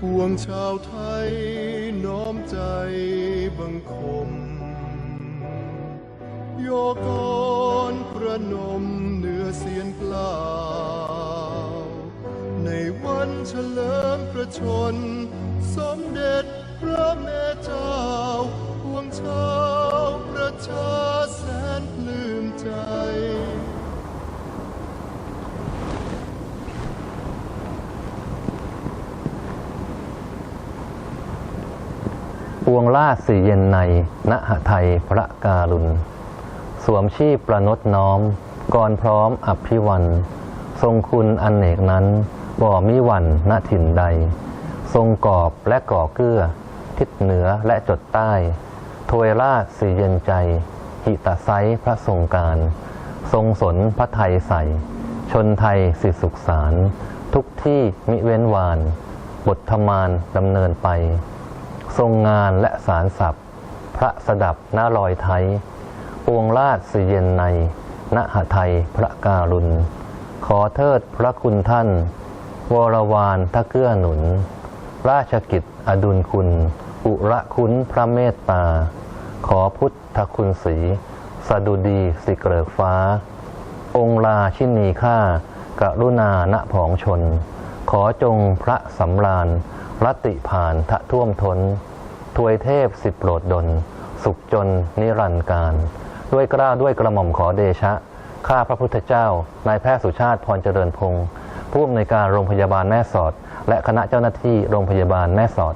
ปวงชาวไทยน้อมใจบังคม โยกรประนมเหนือเสียนเปล่า ในวันเฉลิมประชน สมเด็จพระแม่เจ้าปวงชาว วงลาสีเย็นในณหไทยพระการุณ สวมชีพประนดน้อม ก่อนพร้อมอภิวันทรงคุณอันเนกนั้น บ่มิวันณถิ่นใด ทรงกอบและก่อเกื้อ ทิศเหนือและจดใต้ถวยราชสีเย็นใจ หิตไซพระทรงการ ทรงสนพระไทยใส ชนไทยสิสุขสาร ทุกที่มิเว้นวาน บทธมานดำเนินไป ทรงงานและสารสับพระสดับหน้าลอยไทยปวงราชสเย็นในณหไทยพระการุณ ขอเทิดพระคุณท่าน วรวานทะเกื้อหนุน ราชกิจอดุลคุณ อุระคุณพระเมตตา ขอพุทธคุณสีสดุดีสิเกริกฟ้า องลาชินีข้ากรุณาณผองชน ขอจงพระสำราญ รัติผ่านทะท่วมทนถวยเทพสิบโปรดดล สุขจนนิรันดร์การ ด้วยกล้าด้วยกระหม่อมขอเดชะ ข้าพระพุทธเจ้า นายแพทย์สุชาติพรเจริญพงศ์ผู้อำนวยการโรงพยาบาลแม่สอด และคณะเจ้าหน้าที่โรงพยาบาลแม่สอด